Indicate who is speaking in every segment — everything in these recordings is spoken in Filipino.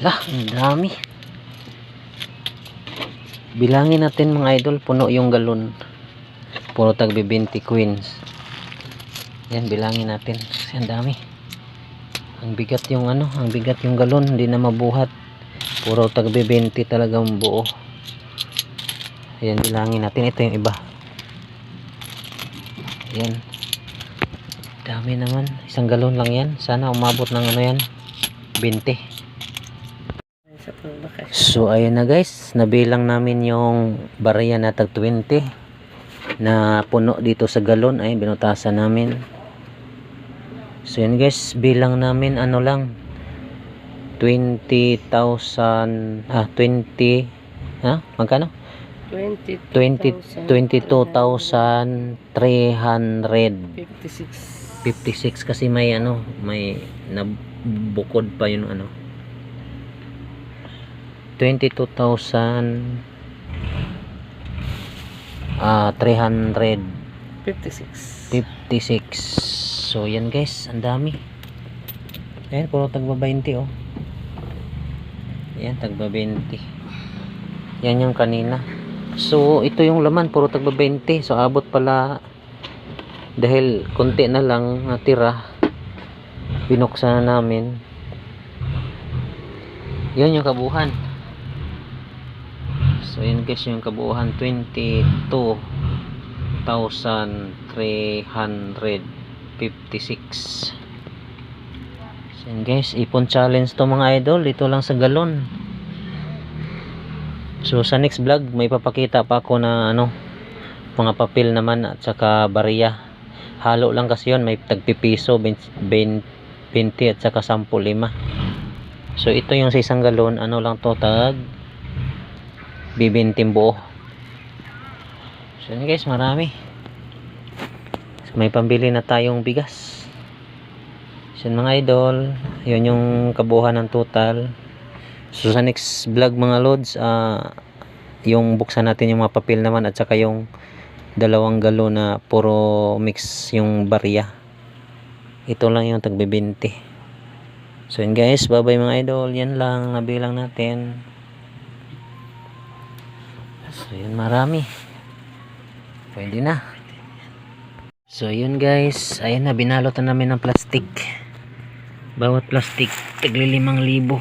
Speaker 1: Lah, ang dami. Bilangin natin mga idol, puno yung galon. Puro tagbi 20 queens. Yan, bilangin natin. Kasi ang dami. Ang bigat yung ano, ang bigat yung galon, hindi na mabuhat. Puro tagbi 20 talagang buo. Ayan, bilangin natin. Ito yung iba. Ayan. Dami naman. Isang galon lang yan. Sana umabot ng ano yan. 20. So ayun na guys, nabilang namin yung barya na tag 20 na puno dito sa galon ay binutasan namin. So yun guys, bilang namin ano lang 20,000 ah 20 ha magkano?
Speaker 2: 20,
Speaker 1: 20 22,300
Speaker 2: 56.
Speaker 1: 56 kasi may ano, may nabukod pa yung ano. 22,000 ah 356.
Speaker 2: 56.
Speaker 1: So yan guys, ang dami. Ayan, puro tagba 20 oh. Ayan, tagba 20. Yan yung kanina. So ito yung laman, puro tagba 20. So abot pala dahil konti na lang natira binuksan na namin yun yung kabuhan so yun guys yung kabuhan 22,356 so yun guys ipon challenge to mga idol dito lang sa galon. So sa next vlog may papakita pa ako na ano mga papel naman at saka bariya. Halo lang kasi yun may tagpipiso 20 at saka 10 lima. So ito yung sa isang galon ano lang to tag bibintim buo. So yun guys marami. So, may pambili na tayong bigas. So yun mga idol yun yung kabuhan ng total. So sa next vlog mga lods ah yung buksan natin yung mga papel naman at saka yung dalawang galon na puro mix yung barya. Ito lang yung tagbibinti. So yun guys bye bye mga idol. Yan lang nabilang natin so yun marami. Pwede na. So yun guys. Ayun na binalot na namin ng plastic. Bawat plastic tagli limang libo.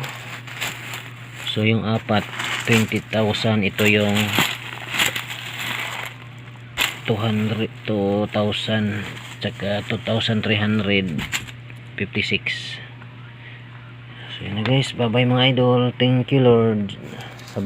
Speaker 1: So yung apat 20,000 ito yung 200 2,000 tsaka 2,356 so yun na guys. Bye bye mga idol. Thank you lord. Sa